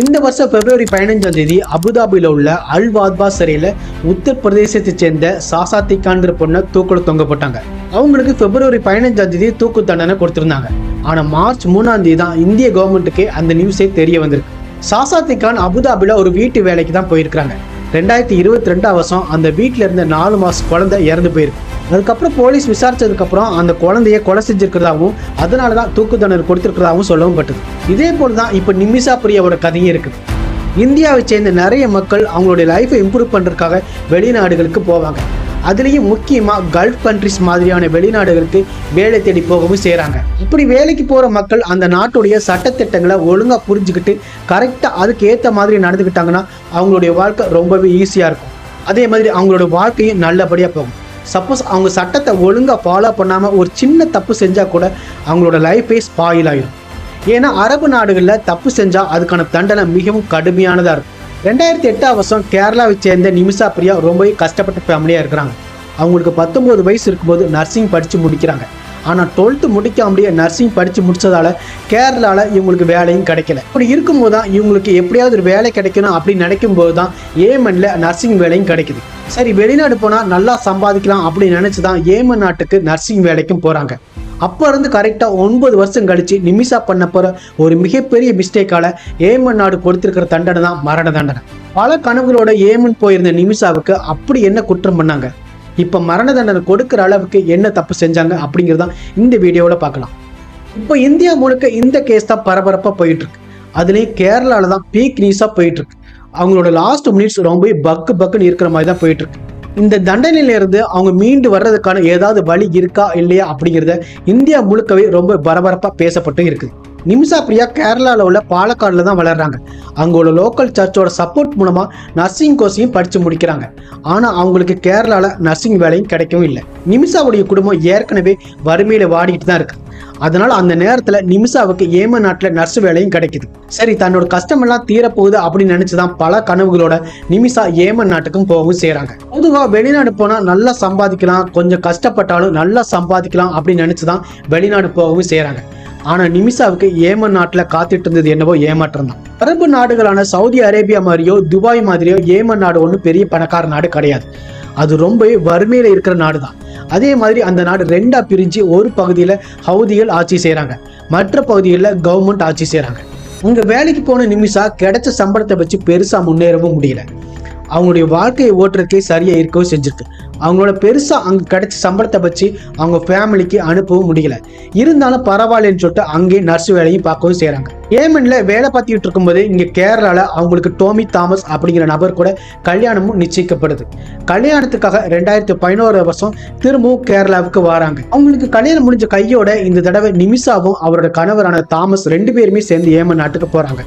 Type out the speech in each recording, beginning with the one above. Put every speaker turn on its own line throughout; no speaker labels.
இந்த வருஷம் பிப்ரவரி பதினஞ்சாம் தேதி அபுதாபியில் உள்ள அல் வாத்பா சிறையில் உத்தரப்பிரதேசத்தை சேர்ந்த சாசாத்தி கான்கிற பொண்ணை தூக்கில் தொங்கப்பட்டாங்க அவங்களுக்கு பிப்ரவரி பதினஞ்சாம் தேதி தூக்கு தண்டனை கொடுத்திருந்தாங்க. ஆனால் மார்ச் மூணாம் தேதி தான் இந்திய கவர்மெண்ட்டுக்கு அந்த நியூஸே தெரிய வந்திருக்கு. சாசாத்தி கான் அபுதாபியில் ஒரு வீட்டு வேலைக்கு தான் போயிருக்கிறாங்க. ரெண்டாயிரத்தி இருபத்தி ரெண்டாம் வருஷம் அந்த வீட்டில் இருந்த நாலு மாதம் குழந்தை இறந்து போயிருக்கு. அதுக்கப்புறம் போலீஸ் விசாரிச்சதுக்கப்புறம் அந்த குழந்தைய கொலை செஞ்சிருக்கிறதாகவும் அதனால தான் தூக்கு தண்டனை கொடுத்துருக்கிறதாகவும் சொல்லவும் பட்டது. இதே போல் தான் இப்போ நிமிஷா பிரியாவோட கதையும் இருக்குது. இந்தியாவை சேர்ந்த நிறைய மக்கள் அவங்களுடைய லைஃப்பை இம்ப்ரூவ் பண்ணுறதுக்காக வெளிநாடுகளுக்கு போவாங்க. அதுலேயும் முக்கியமாக கல்ஃப் கண்ட்ரிஸ் மாதிரியான வெளிநாடுகளுக்கு வேலை தேடி போகவும் செய்கிறாங்க இப்படி வேலைக்கு போகிற மக்கள் அந்த நாட்டுடைய சட்டத்திட்டங்களை ஒழுங்காக புரிஞ்சுக்கிட்டு கரெக்டாக அதுக்கு ஏற்ற மாதிரி நடந்துக்கிட்டாங்கன்னா அவங்களுடைய வாழ்க்கை ரொம்பவே ஈஸியாக இருக்கும். அதே மாதிரி அவங்களோட வாழ்க்கையும் நல்லபடியாக போகும். சப்போஸ் அவங்க சட்டத்தை ஒழுங்காக ஃபாலோ பண்ணாமல் ஒரு சின்ன தப்பு செஞ்சால் கூட அவங்களோட லைஃபே ஸ்பாயில் ஆகிடும் ஏன்னா அரபு நாடுகளில் தப்பு செஞ்சால் அதுக்கான தண்டனை மிகவும் கடுமையானதாக இருக்கும். ரெண்டாயிரத்தி எட்டாம் வருஷம் கேரளாவை சேர்ந்த நிமிஷா பிரியா ரொம்பவே கஷ்டப்பட்ட ஃபேமிலியாக இருக்கிறாங்க. அவங்களுக்கு பத்தொம்போது வயசு இருக்கும்போது நர்சிங் படித்து முடிக்கிறாங்க. ஆனால் டுவெல்த்து முடிக்காமலேயே நர்சிங் படித்து முடித்ததால் கேரளாவில் இவங்களுக்கு வேலையும் கிடைக்கல. அப்படி இருக்கும்போது தான் இவங்களுக்கு எப்படியாவது ஒரு வேலை கிடைக்கணும் அப்படின்னு நினைக்கும் போது தான் ஏமனில் நர்சிங் வேலையும் கிடைக்குது. சரி வெளிநாடு போனால் நல்லா சம்பாதிக்கலாம் அப்படின்னு நினச்சி தான் ஏமன் நாட்டுக்கு நர்சிங் வேலைக்கும் போகிறாங்க அப்போ இருந்து கரெக்டாக ஒன்பது வருஷம் கழித்து நிமிஷா பண்ண போகிற ஒரு மிகப்பெரிய மிஸ்டேக்கால் ஏமன் நாடு கொடுத்துருக்கிற தண்டனை தான் மரண தண்டனை. பல கனவுகளோட ஏமன் போயிருந்த நிமிஷாவுக்கு அப்படி என்ன குற்றம் பண்ணாங்க? இப்போ மரண தண்டனை கொடுக்குற அளவுக்கு என்ன தப்பு செஞ்சாங்க அப்படிங்கிறதான் இந்த வீடியோவில் பார்க்கலாம். இப்போ இந்தியா முழுக்க இந்த கேஸ் தான் பரபரப்பாக போயிட்டுருக்கு அதுலேயும் கேரளாவில் தான் பீக் நியூஸாக போயிட்டுருக்கு அவங்களோட லாஸ்ட் மினிட்ஸ் ரொம்ப பக்கு பக்குன்னு இருக்கிற மாதிரி தான் போயிட்டு இருக்கு. இந்த தண்டனையிலிருந்து அவங்க மீண்டு வர்றதுக்கான ஏதாவது வழி இருக்கா இல்லையா அப்படிங்கிறத இந்தியா முழுக்கவே ரொம்ப பரபரப்பாக பேசப்பட்டு இருக்குது. நிமிஷா பிரியா கேரளாவில் உள்ள பாலக்காடில் தான் வளர்றாங்க. அங்கே உள்ள லோக்கல் சர்ச்சோட சப்போர்ட் மூலமாக நர்சிங் கோர்ஸையும் படித்து முடிக்கிறாங்க. ஆனால் அவங்களுக்கு கேரளாவில் நர்சிங் வேலையும் கிடைக்கவும் இல்லை. நிமிஷாவுடைய குடும்பம் ஏற்கனவே வறுமையில் வாடிக்கிட்டு தான் இருக்குது அதனால அந்த நேரத்தில் நிமிஷாவுக்கு ஏமன் நாட்டில் நர்ஸ் வேலையும் கிடைக்குது. சரி தன்னோட கஷ்டமெல்லாம் தீரப்போகுது அப்படின்னு நினச்சி தான் பல கனவுகளோட நிமிஷா ஏமன் நாட்டுக்கும் போகவும் செய்கிறாங்க பொதுவாக வெளிநாடு போனால் நல்லா சம்பாதிக்கலாம் கொஞ்சம் கஷ்டப்பட்டாலும் நல்லா சம்பாதிக்கலாம் அப்படின்னு நினச்சி தான் வெளிநாடு போகவும் செய்கிறாங்க ஆனால் நிமிஷாவுக்கு ஏமன் நாட்டில் காத்துட்டு இருந்தது என்னவோ ஏமாற்றம் தான் அரபு நாடுகளான சவுதி அரேபியா மாதிரியோ துபாய் மாதிரியோ ஏமன் நாடு ஒன்றும் பெரிய பணக்கார நாடு கிடையாது. அது ரொம்பவே வறுமையில் இருக்கிற நாடு தான் அதே மாதிரி அந்த நாடு ரெண்டா பிரிஞ்சு ஒரு பகுதியில் ஹவுதிகள் ஆட்சி செய்கிறாங்க மற்ற பகுதிகளில் கவர்மெண்ட் ஆட்சி செய்கிறாங்க அங்கே வேலைக்கு போன நிமிஷா கிடைச்ச சம்பளத்தை வச்சு பெருசாக முன்னேறவும் முடியல. அவங்களுடைய வாழ்க்கையை ஓட்டுறதுக்கே சரியாக இருக்கவும் செஞ்சிருக்கு. அவங்களோட பெருசாக அங்கே கிடைச்ச சம்பளத்தை வச்சு அவங்க ஃபேமிலிக்கு அனுப்பவும் முடியல. இருந்தாலும் பரவாயில்லன்னு சொல்லிட்டு அங்கேயே நர்ஸ் வேலையும் பார்க்கவும் செய்கிறாங்க ஏமனில் வேலை பார்த்துக்கிட்டு இருக்கும்போது இங்கே கேரளாவில் அவங்களுக்கு டோமி தாமஸ் அப்படிங்கிற நபர் கூட கல்யாணமும் நிச்சயிக்கப்படுது. கல்யாணத்துக்காக ரெண்டாயிரத்தி பதினோரு வருஷம் திரும்பவும் கேரளாவுக்கு வராங்க. அவங்களுக்கு கல்யாணம் முடிஞ்ச கையோட இந்த தடவை நிமிஷாவும் அவரோட கணவரான தாமஸ் ரெண்டு பேருமே சேர்ந்து ஏமன் நாட்டுக்கு போகிறாங்க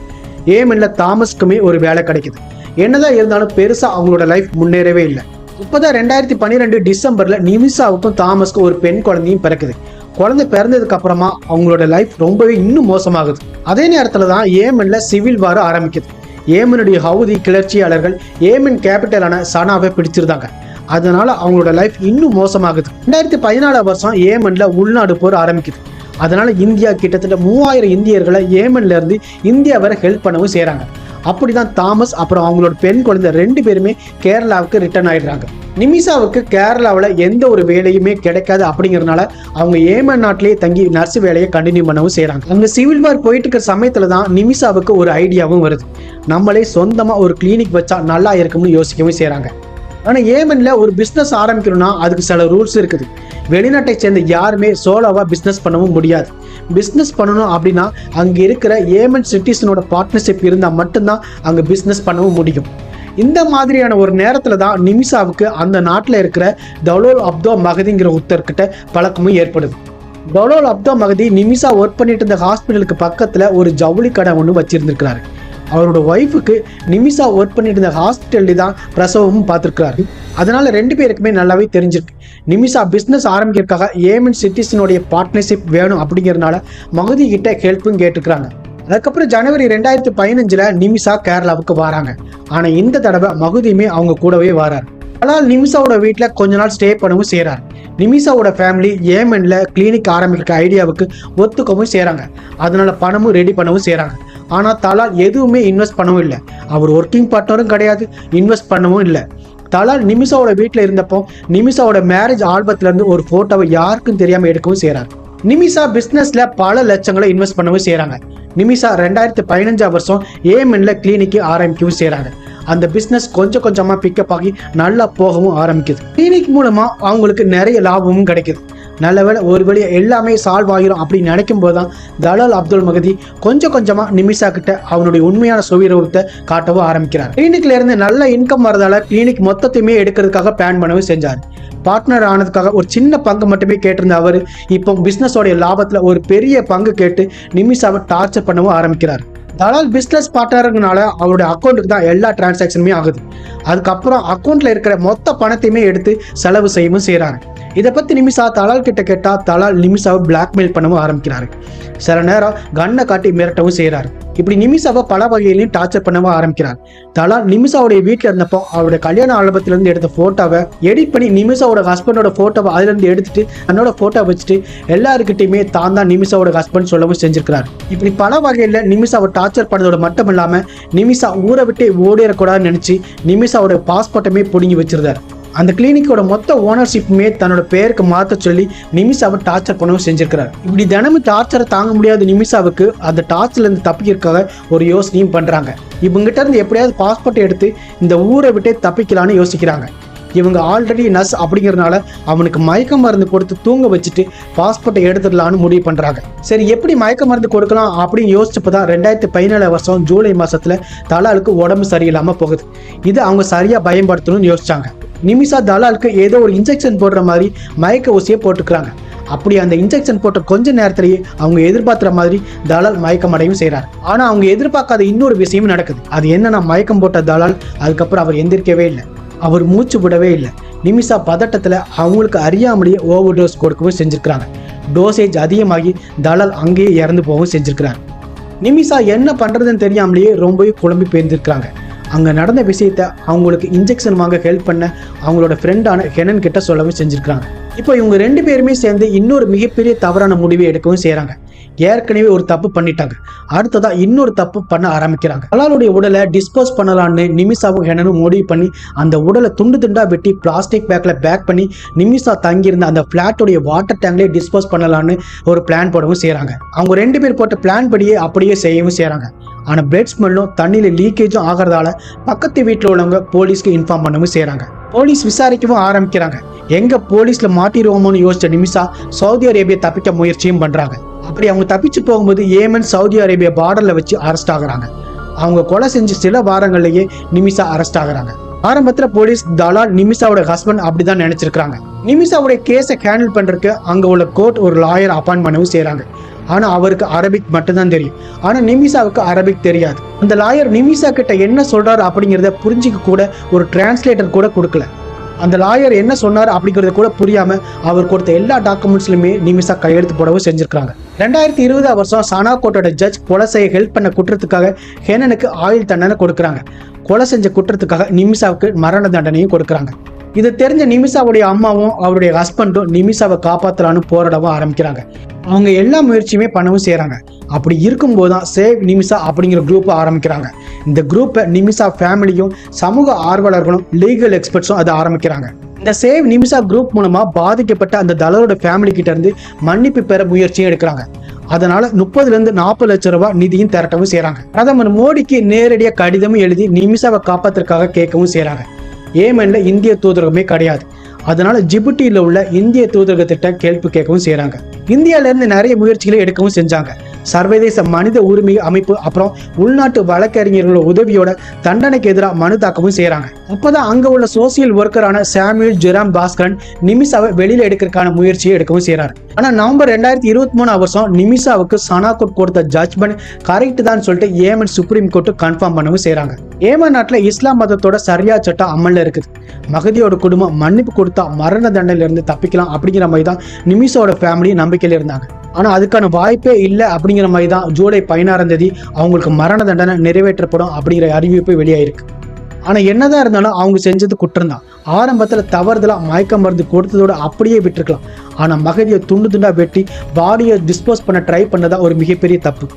ஏமன்ல தாமஸ்க்குமே ஒரு வேலை கிடைக்குது. என்னதான் இருந்தாலும் பெருசா அவங்களோட லைஃப் முன்னேறவே இல்லை. இப்போதான் ரெண்டாயிரத்தி பன்னிரெண்டு டிசம்பர்ல நிமிஷாவுக்கும் தாமஸ்க்கும் ஒரு பெண் குழந்தையும் பிறக்குது. குழந்தை பிறந்ததுக்கு அப்புறமா அவங்களோட லைஃப் ரொம்பவே இன்னும் மோசமாகுது. அதே நேரத்துல தான் ஏமன்ல சிவில் வார் ஆரம்பிக்குது. ஏமனுடைய ஹவுதி கிளர்ச்சியாளர்கள் ஏமன் கேபிட்டலான சனாவை பிடிச்சிருந்தாங்க. அதனால அவங்களோட லைஃப் இன்னும் மோசமாகுது. ரெண்டாயிரத்தி பதினாலாம் வருஷம் ஏமன்ல உள்நாடு போர் ஆரம்பிக்குது. அதனால இந்தியா கிட்டத்தட்ட மூவாயிரம் இந்தியர்களை ஏமன்ல இருந்து இந்தியா வரை ஹெல்ப் பண்ணவும் செய்கிறாங்க அப்படி அப்படிதான் தாமஸ் அப்புறம் அவங்களோட பெண் குழந்தை ரெண்டு பேருமே கேரளாவுக்கு ரிட்டர்ன் ஆயிடுறாங்க. நிமிஷாவுக்கு கேரளாவில் எந்த ஒரு வேலையுமே கிடைக்காது அப்படிங்கறதுனால அவங்க ஏமன் நாட்டிலேயே தங்கி நர்ஸ் வேலையை கண்டினியூ பண்ணவும் செய்கிறாங்க அங்கே சிவில் வார் போயிட்டு இருக்கிற சமயத்தில் தான் நிமிஷாவுக்கு ஒரு ஐடியாவும் வருது. நம்மளே சொந்தமாக ஒரு கிளினிக் வச்சா நல்லா இருக்கும்னு யோசிக்கவும் செய்கிறாங்க ஆனால் ஏமனில் ஒரு பிஸ்னஸ் ஆரம்பிக்கணும்னா அதுக்கு சில ரூல்ஸ் இருக்குது. வெளிநாட்டை சேர்ந்த யாருமே சோலோவாக பிஸ்னஸ் பண்ணவும் முடியாது. பிஸ்னஸ் பண்ணணும் அப்படின்னா அங்கே இருக்கிற ஏமன் சிட்டிசனோட பார்ட்னர்ஷிப் இருந்தால் மட்டும்தான் அங்கே பிஸ்னஸ் பண்ணவும் முடியும். இந்த மாதிரியான ஒரு நேரத்தில் தான் நிமிஷாவுக்கு அந்த நாட்டில் இருக்கிற தலோல் அப்தோ மகதிங்கிற ஒருத்தர்கிட்ட பழக்கமும் ஏற்படுது. Talal Abdo Mahdi Nimisha work பண்ணிட்டு இருந்த ஹாஸ்பிட்டலுக்கு பக்கத்தில் ஒரு ஜவுளி கடை ஒன்று வச்சிருந்துருக்கிறாரு. அவரோட ஒய்ஃபுக்கு நிமிஷா ஒர்க் பண்ணிட்டு இருந்த ஹாஸ்பிட்டலில் தான் பிரசவமும் பார்த்துருக்கிறாரு. அதனால ரெண்டு பேருக்குமே நல்லாவே தெரிஞ்சிருக்கு. நிமிஷா பிஸ்னஸ் ஆரம்பிக்கிறதுக்காக ஏமன் சிட்டிசனுடைய பார்ட்னர்ஷிப் வேணும் அப்படிங்கிறதுனால மகுதி கிட்ட ஹெல்ப்பும் கேட்டுக்கிறாங்க. அதுக்கப்புறம் ஜனவரி ரெண்டாயிரத்தி பதினஞ்சில் நிமிஷா கேரளாவுக்கு வராங்க. ஆனால் இந்த தடவை மகுதியுமே அவங்க கூடவே வராரு. ஆனால் நிமிஷாவோட வீட்டில் கொஞ்ச நாள் ஸ்டே பண்ணவும் செய்கிறார் நிமிஷாவோட ஃபேமிலி ஏமனில் கிளினிக் ஆரம்பிக்கிற ஐடியாவுக்கு ஒத்துக்கவும் செய்கிறாங்க அதனால பணமும் ரெடி பண்ணவும் செய்கிறாங்க ஆனால் தலால் எதுவுமே இன்வெஸ்ட் பண்ணவும் இல்லை. அவர் ஒர்க்கிங் பார்ட்னரும் கிடையாது இன்வெஸ்ட் பண்ணவும் இல்லை. தலால் நிமிஷாவோட வீட்டில் இருந்தப்போ நிமிஷாவோட மேரேஜ் ஆல்பத்துலேருந்து ஒரு போட்டோவை யாருக்கும் தெரியாம எடுக்கவும் செய்கிறார் நிமிஷா பிசினஸ்ல பல லட்சங்களை இன்வெஸ்ட் பண்ணவும் செய்றாங்க. நிமிஷா ரெண்டாயிரத்தி பதினஞ்சாம் வருஷம் ஏஎம்என்ல கிளினிக்கு ஆரம்பிக்கவும் செய்றாங்க அந்த பிசினஸ் கொஞ்சம் கொஞ்சமா பிக்கப் ஆகி நல்லா போகவும் ஆரம்பிக்குது. கிளினிக் மூலமா அவங்களுக்கு நிறைய லாபமும் கிடைக்குது. நல்ல ஒரு வழியாக எல்லாமே சால்வ் ஆகிரும் அப்படின்னு நினைக்கும் போது தான் தலால் அப்துல் மகதி கொஞ்சம் கொஞ்சமாக நிமிஷா கிட்ட அவனுடைய உண்மையான சுவீரூபத்தை காட்டவும் ஆரம்பிக்கிறார். கிளினிக்ல இருந்து நல்ல இன்கம் வரதால கிளினிக் மொத்தத்தையுமே எடுக்கிறதுக்காக பிளான் பண்ணவும் செஞ்சார். பார்ட்னர் ஆனதுக்காக ஒரு சின்ன பங்கு மட்டுமே கேட்டிருந்த அவர் இப்போ பிஸ்னஸோடைய லாபத்தில் ஒரு பெரிய பங்கு கேட்டு நிமிஷாவை டார்ச்சர் பண்ணவும் ஆரம்பிக்கிறார். தலால் பிஸ்னஸ் பார்ட்னருங்கனால அவருடைய அக்கௌண்ட்டுக்கு தான் எல்லா டிரான்சாக்ஷனுமே ஆகுது. அதுக்கப்புறம் அக்கௌண்ட்ல இருக்கிற மொத்த பணத்தையுமே எடுத்து செலவு செய்யவும் செய்கிறாங்க இதை பற்றி நிமிஷா தலால் கிட்ட கேட்டால் தலால் நிமிஷாவை பிளாக்மெயில் பண்ணவும் ஆரம்பிக்கிறாரு. சில நேரம் கண்ணை காட்டி மிரட்டவும் செய்கிறாரு இப்படி நிமிஷாவை பல வகையிலையும் டார்ச்சர் பண்ணவும் ஆரம்பிக்கிறார். தலால் நிமிஷாவுடைய வீட்டில் இருந்தப்போ அவருடைய கல்யாண ஆல்பத்திலேருந்து எடுத்த ஃபோட்டோவை எடிட் பண்ணி நிமிஷாவோட ஹஸ்பண்டோட ஃபோட்டோவை அதுலேருந்து எடுத்துட்டு தன்னோட ஃபோட்டோ வச்சுட்டு எல்லாருக்கிட்டையுமே தான் தான் நிமிஷாவோட ஹஸ்பண்ட் சொல்லவும் செஞ்சிருக்கிறார். இப்படி பல வகையில் நிமிஷாவை டார்ச்சர் பண்ணதோட மட்டும் இல்லாமல் நிமிஷா ஊரை விட்டு ஓடிடக்கூடாதுன்னு நினச்சி நிமிஷாவோட பாஸ்போர்ட்டமே பிடுங்கி வச்சிருந்தார். அந்த கிளினிக்கோட மொத்த ஓனர்ஷிப்புமே தன்னோட பேருக்கு மாற்ற சொல்லி நிமிஷாவை டார்ச்சர் பண்ணவும் செஞ்சிருக்கிறார். இப்படி தினமும் டார்ச்சரை தாங்க முடியாத நிமிஷாவுக்கு அந்த டார்ச்சர்ல இருந்து தப்பிக்கிறதுக்காக ஒரு யோசனையும் பண்றாங்க. இவங்ககிட்ட இருந்து எப்படியாவது பாஸ்போர்ட் எடுத்து இந்த ஊரை விட்டே தப்பிக்கலான்னு யோசிக்கிறாங்க. இவங்க ஆல்ரெடி நர்ஸ் அப்படிங்கிறதுனால அவனுக்கு மயக்க மருந்து கொடுத்து தூங்க வச்சுட்டு பாஸ்போர்ட்டை எடுத்துடலான்னு முடிவு பண்றாங்க. சரி எப்படி மயக்க மருந்து கொடுக்கலாம் அப்படின்னு யோசிச்சப்போ தான் ரெண்டாயிரத்தி பதினேழு வருஷம் ஜூலை மாசத்துல தலாலுக்கு உடம்பு சரியில்லாம போகுது. இது அவங்க சரியா பயன்படுத்தணும்னு யோசிச்சாங்க. நிமிஷா தலாலுக்கு ஏதோ ஒரு இன்ஜெக்ஷன் போடுற மாதிரி மயக்க ஊசியை போட்டுக்கிறாங்க. அப்படி அந்த இன்ஜெக்ஷன் போட்ட கொஞ்ச நேரத்திலேயே அவங்க எதிர்பார்க்குற மாதிரி தலால் மயக்கம் அடையும் செய்கிறார் ஆனால் அவங்க எதிர்பார்க்காத இன்னொரு விஷயமும் நடக்குது. அது என்னன்னா மயக்கம் போட்ட தலால் அதுக்கப்புறம் அவர் எந்திரிக்கவே இல்லை. அவர் மூச்சு விடவே இல்லை. நிமிஷா பதட்டத்தில் அவங்களுக்கு அறியாமலேயே ஓவர் டோஸ் கொடுக்கவும் செஞ்சுருக்கிறாங்க. டோசேஜ் அதிகமாகி தலால் அங்கேயே இறந்து போகவும் செஞ்சுருக்கிறார். நிமிஷா என்ன பண்ணுறதுன்னு தெரியாமலேயே ரொம்பவே குழம்பி போயிருந்திருக்கிறாங்க. அங்கே நடந்த விஷயத்த அவங்களுக்கு இன்ஜெக்ஷன் வாங்க ஹெல்ப் பண்ண அவங்களோட ஃப்ரெண்டான ஹெனன் கிட்ட சொல்லவும் செஞ்சுருக்கிறாங்க. இப்போ இவங்க ரெண்டு பேருமே சேர்ந்து இன்னொரு மிகப்பெரிய தவறான முடிவை எடுக்கவும் செய்கிறாங்க ஏற்கனவே ஒரு தப்பு பண்ணிட்டாங்க. அடுத்ததா இன்னொரு தப்பு பண்ண ஆரம்பிக்கிறாங்க. தலாலுடைய உடலை டிஸ்போஸ் பண்ணலான்னு நிமிஷாவும் ஹெனனும் முடிவு பண்ணி அந்த உடலை துண்டு துண்டா வெட்டி பிளாஸ்டிக் பேக்ல பேக் பண்ணி நிமிஷா தங்கியிருந்த அந்த பிளாட்டுடைய வாட்டர் டேங்க்லேயே டிஸ்போஸ் பண்ணலான்னு ஒரு பிளான் போடவும் செய்கிறாங்க அவங்க ரெண்டு பேர் போட்ட பிளான் படியே அப்படியே செய்யவும் செய்கிறாங்க ஆனால் பேட்ஸ்மேனும் தண்ணியில் லீக்கேஜும் ஆகிறதால பக்கத்து வீட்டில் உள்ளவங்க போலீஸ்க்கு இன்ஃபார்ம் பண்ணவும் செய்கிறாங்க போலீஸ் விசாரிக்கவும் ஆரம்பிக்கிறாங்க. எங்கே போலீஸில் மாட்டிடுவோமோன்னு யோசிச்ச நிமிஷா சவுதி அரேபியா தப்பிக்க முயற்சியும் பண்ணுறாங்க அப்படி அவங்க தப்பிச்சு போகும்போது ஏமன் சவுதி அரேபியா பார்டரில் வச்சு அரெஸ்ட் ஆகுறாங்க. அவங்க கொலை செஞ்ச சில வாரங்கள்லேயே நிமிஷா அரெஸ்ட் ஆகுறாங்க. ஆரம்பத்தில் போலீஸ் தலால் நிமிஷாவோட ஹஸ்பண்ட் அப்படிதான் நினைச்சிருக்காங்க நிமிஷாவுடைய கேஸை ஹேண்டில் பண்றதுக்கு அங்க உள்ள கோர்ட் ஒரு லாயர் அப்பாயின்ட் பண்ணவும் செய்றாங்க. ஆனால் அவருக்கு அரபிக் மட்டும்தான் தெரியும். ஆனால் நிமிஷாவுக்கு அரபிக் தெரியாது. அந்த லாயர் நிமிஷா கிட்ட என்ன சொல்கிறாரு அப்படிங்கிறத புரிஞ்சிக்க கூட ஒரு டிரான்ஸ்லேட்டர் கூட கொடுக்கல. அந்த லாயர் என்ன சொன்னார் அப்படிங்கிறத கூட புரியாமல் அவர் கொடுத்த எல்லா டாக்குமெண்ட்ஸ்லையுமே நிமிஷா கையெழுத்து போடவும் செஞ்சுருக்காங்க ரெண்டாயிரத்தி இருபதாம் வருஷம் சானா கோட்டோட ஜட்ஜ் கொலை செய்ய ஹெல்ப் பண்ண குற்றத்துக்காக ஹெனனுக்கு ஆயுள் தண்டனை கொடுக்குறாங்க. கொலை செஞ்ச குற்றத்துக்காக நிமிஷாவுக்கு மரண தண்டனையும் கொடுக்குறாங்க. இதை தெரிஞ்ச நிமிஷாவுடைய அம்மாவும் அவருடைய ஹஸ்பண்டும் நிமிஷாவை காப்பாற்றலான்னு போராடவும் ஆரம்பிக்கிறாங்க. அவங்க எல்லா முயற்சியுமே பண்ணவும் செய்கிறாங்க அப்படி இருக்கும்போது தான் சேவ் நிமிஷா அப்படிங்கிற குரூப்பை ஆரம்பிக்கிறாங்க. இந்த குரூப்பை நிமிஷா ஃபேமிலியும் சமூக ஆர்வலர்களும் லீகல் எக்ஸ்பர்ட்ஸும் அதை ஆரம்பிக்கிறாங்க. இந்த சேவ் நிமிஷா குரூப் மூலமாக பாதிக்கப்பட்ட அந்த தலரோட ஃபேமிலி கிட்டேருந்து மன்னிப்பு பெற முயற்சியும் எடுக்கிறாங்க. அதனால முப்பதுலேருந்து நாற்பது லட்சம் ரூபாய் நிதியும் திரட்டவும் செய்கிறாங்க பிரதமர் மோடிக்கு நேரடியாக கடிதமும் எழுதி நிமிஷாவை காப்பாத்துறதுக்காக கேட்கவும் செய்கிறாங்க ஏமனில் இந்திய தூதரகமே கிடையாது. அதனால ஜிபுட்டியில் உள்ள இந்திய தூதரகத்திட்ட கேள்வி கேட்கவும் செய்கிறாங்க இந்தியாவிலேருந்து நிறைய முயற்சிகளை எடுக்கவும் செஞ்சாங்க. சர்வதேச மனித உரிமை அமைப்பு அப்புறம் உள்நாட்டு வழக்கறிஞர்களோட உதவியோட தண்டனைக்கு எதிராக மனு தாக்கவும் செய்றாங்க அப்பதான் அங்க உள்ள சோசியல் ஒர்க்கரான சாமியூல் ஜெராம் பாஸ்கரன் நிமிஷாவை வெளியில எடுக்கிறதுக்கான முயற்சியை எடுக்கவும் செய்றாரு. ஆனா நவம்பர் ரெண்டாயிரத்தி இருபத்தி மூணு வருஷம் நிமிஷாவுக்கு சனா கோர்ட் கொடுத்த ஜட்ஜ்மெண்ட் கரெக்ட் தான் சொல்லிட்டு ஏமன் சுப்ரீம் கோர்ட் கன்ஃபார்ம் பண்ணவும் செய்கிறாங்க ஏமன் நாட்டுல இஸ்லாம் மதத்தோட சரியா சட்டம் அமல்ல இருக்குது. மகதியோட குடும்பம் மன்னிப்பு கொடுத்தா மரண தண்டனையில இருந்து தப்பிக்கலாம் அப்படிங்கிற மாதிரி தான் நிமிஷோட ஃபேமிலி நம்பிக்கையில இருந்தாங்க. ஆனால் அதுக்கான வாய்ப்பே இல்லை அப்படிங்கிற மாதிரி தான் ஜூலை பதினாறாம் தேதி அவங்களுக்கு மரண தண்டனை நிறைவேற்றப்படும் அப்படிங்கிற அறிவிப்பு வெளியாயிருக்கு. ஆனால் என்னதான் இருந்தாலும் அவங்க செஞ்சது குற்றம் தான் தவறுதலாக மயக்க மருந்து கொடுத்ததோட அப்படியே விட்டுருக்கலாம். ஆனால் மகதியை துண்டு துண்டாக வெட்டி பாடியை டிஸ்போஸ் பண்ண ட்ரை பண்ணதா ஒரு மிகப்பெரிய தப்பு.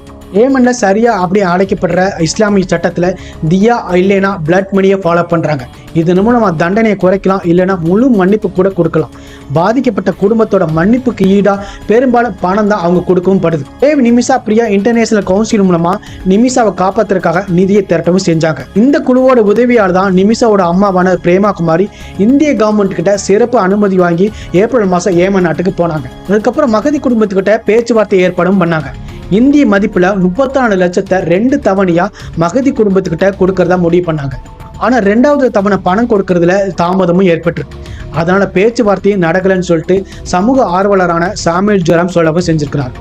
ஏமனில் சரியா அப்படியே அழைக்கப்படுற இஸ்லாமிய சட்டத்தில் தியா இல்லைனா பிளட் மணியை ஃபாலோ பண்ணுறாங்க இதன் மூலம் தண்டனையை குறைக்கலாம் இல்லைன்னா முழு மன்னிப்பு கூட கொடுக்கலாம். பாதிக்கப்பட்ட குடும்பத்தோட மன்னிப்புக்கு ஈடா பெரும்பாலும் பணம் தான் அவங்க கொடுக்கவும் படுது. தேவ் நிமிஷா பிரியா இன்டர்நேஷனல் கவுன்சில் மூலமா நிமிஷாவை காப்பாத்துறதுக்காக நிதியை திரட்டவும் செஞ்சாங்க. இந்த குழுவோட உதவியால் தான் நிமிஷாவோட அம்மாவான பிரேமா குமாரி. இந்திய கவர்மெண்ட் கிட்ட சிறப்பு அனுமதி வாங்கி ஏப்ரல் மாசம் ஏமன் நாட்டுக்கு போனாங்க. அதுக்கப்புறம் மகதி குடும்பத்துக்கிட்ட பேச்சுவார்த்தை ஏற்பாடும் பண்ணாங்க. இந்திய மதிப்புல முப்பத்தாறு லட்சத்தை ரெண்டு தவணையா மகதி குடும்பத்துக்கிட்ட கொடுக்கறதா முடிவு பண்ணாங்க. ஆனால் ரெண்டாவது தவணை பணம் கொடுக்கறதுல தாமதமும் ஏற்பட்டிருக்கு. அதனால பேச்சுவார்த்தையும் நடக்கலைன்னு சொல்லிட்டு சமூக ஆர்வலரான சாமியல் ஜோராம் சொல்லவும் செஞ்சிருக்கிறார்.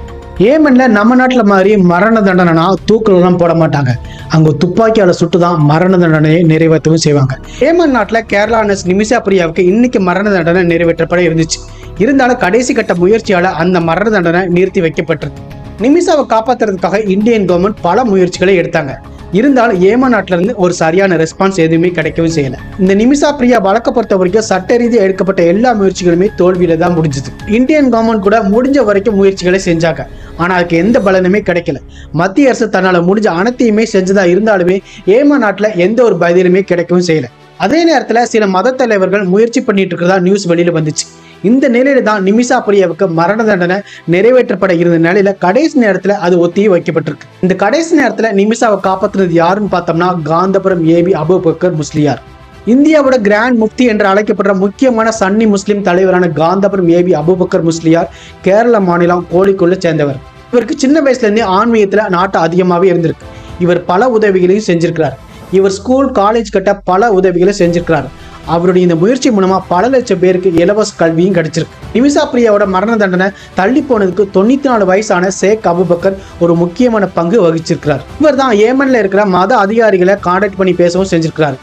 ஏமன்ல நம்ம நாட்டில் மாதிரி மரண தண்டனைனா தூக்கலாம் போட மாட்டாங்க. அங்கே துப்பாக்கியால சுட்டு தான் மரண தண்டனையை நிறைவேற்றவும் செய்வாங்க. ஏமன் நாட்டில் கேரளா நர்ஸ் நிமிஷா பிரியாவுக்கு இன்னைக்கு மரண தண்டனை நிறைவேற்றப்பட இருந்துச்சு. இருந்தாலும் கடைசி கட்ட முயற்சியால் அந்த மரண தண்டனை நிறுத்தி வைக்கப்பட்டிருக்கு. நிமிஷாவை காப்பாற்றுறதுக்காக இந்தியன் கவர்மெண்ட் பல முயற்சிகளை எடுத்தாங்க. இருந்தாலும் ஏமன் நாட்டிலிருந்து ஒரு சரியான ரெஸ்பான்ஸ் எதுவுமே கிடைக்கவும் செய்யலை. இந்த நிமிஷா பிரியா வழக்க பொறுத்த வரைக்கும் சட்ட ரீதியாக எடுக்கப்பட்ட எல்லா முயற்சிகளுமே தோல்வியில தான் முடிஞ்சது. இந்தியன் கவர்மெண்ட் கூட முடிஞ்ச வரைக்கும் முயற்சிகளை செஞ்சாங்க. ஆனால் அதுக்கு எந்த பலனுமே கிடைக்கல. மத்திய அரசு தன்னால் முடிஞ்ச அனைத்தையுமே செஞ்சதா இருந்தாலுமே ஏமன் நாட்டில் எந்த ஒரு பதிலுமே கிடைக்கவும் செய்யலை. அதே நேரத்தில் சில மத தலைவர்கள் முயற்சி பண்ணிட்டு இருக்கிறதா நியூஸ் வெளியில் வந்துச்சு. இந்த நிலையில தான் நிமிஷா பிரியாவுக்கு மரண தண்டனை நிறைவேற்றப்பட இருந்த நிலையில கடைசி நேரத்துல அது ஒத்தி வைக்கப்பட்டிருக்கு. இந்த கடைசி நேரத்துல நிமிஷாவை காப்பாத்துறது யாருன்னு பார்த்தோம்னா காந்தபுரம் ஏபி அபுபக்கர் முஸ்லியார். இந்தியாவோட கிராண்ட் முஃப்தி என்று அழைக்கப்படுற முக்கியமான சன்னி முஸ்லிம் தலைவரான காந்தபுரம் ஏபி அபுபக்கர் முஸ்லியார் கேரள மாநிலம் கோழிக்கோளை சேர்ந்தவர். இவருக்கு சின்ன வயசுல இருந்தே ஆன்மீகத்துல அதிகமாகவே இருந்திருக்கு. இவர் பல உதவிகளையும் செஞ்சிருக்கிறார். இவர் ஸ்கூல் காலேஜ் கட்ட பல உதவிகளை செஞ்சிருக்கிறார். அவருடைய இந்த முயற்சி மூலமா பல லட்சம் பேருக்கு இலவச கல்வியும் கிடைச்சிருக்கு. நிமிஷா பிரியாவோட மரண தண்டனை தள்ளி போனதுக்கு தொண்ணூத்தி நாலு வயசான ஷேக் அபுபக்கர் ஒரு முக்கியமான பங்கு வகிச்சிருக்கிறார். இவர் தான் ஏமன்ல இருக்கிற மத அதிகாரிகளை கான்டாக்ட் பண்ணி பேசவும் செஞ்சிருக்கிறார்.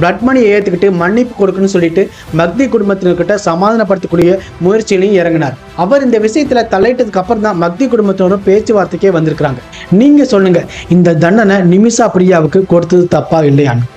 பிளட் மணியை ஏற்றுக்கிட்டு மன்னிப்பு கொடுக்குன்னு சொல்லிட்டு மக்தி குடும்பத்தினர்கிட்ட சமாதானப்படுத்தக்கூடிய முயற்சியிலையும் இறங்கினார். அவர் இந்த விஷயத்துல தலையிட்டதுக்கு அப்புறம் தான் மக்தி குடும்பத்தினரும் பேச்சுவார்த்தைக்கே வந்திருக்கிறாங்க. நீங்க சொல்லுங்க இந்த தண்டனை நிமிஷா பிரியாவுக்கு கொடுத்தது தப்பா இல்லையான்னு.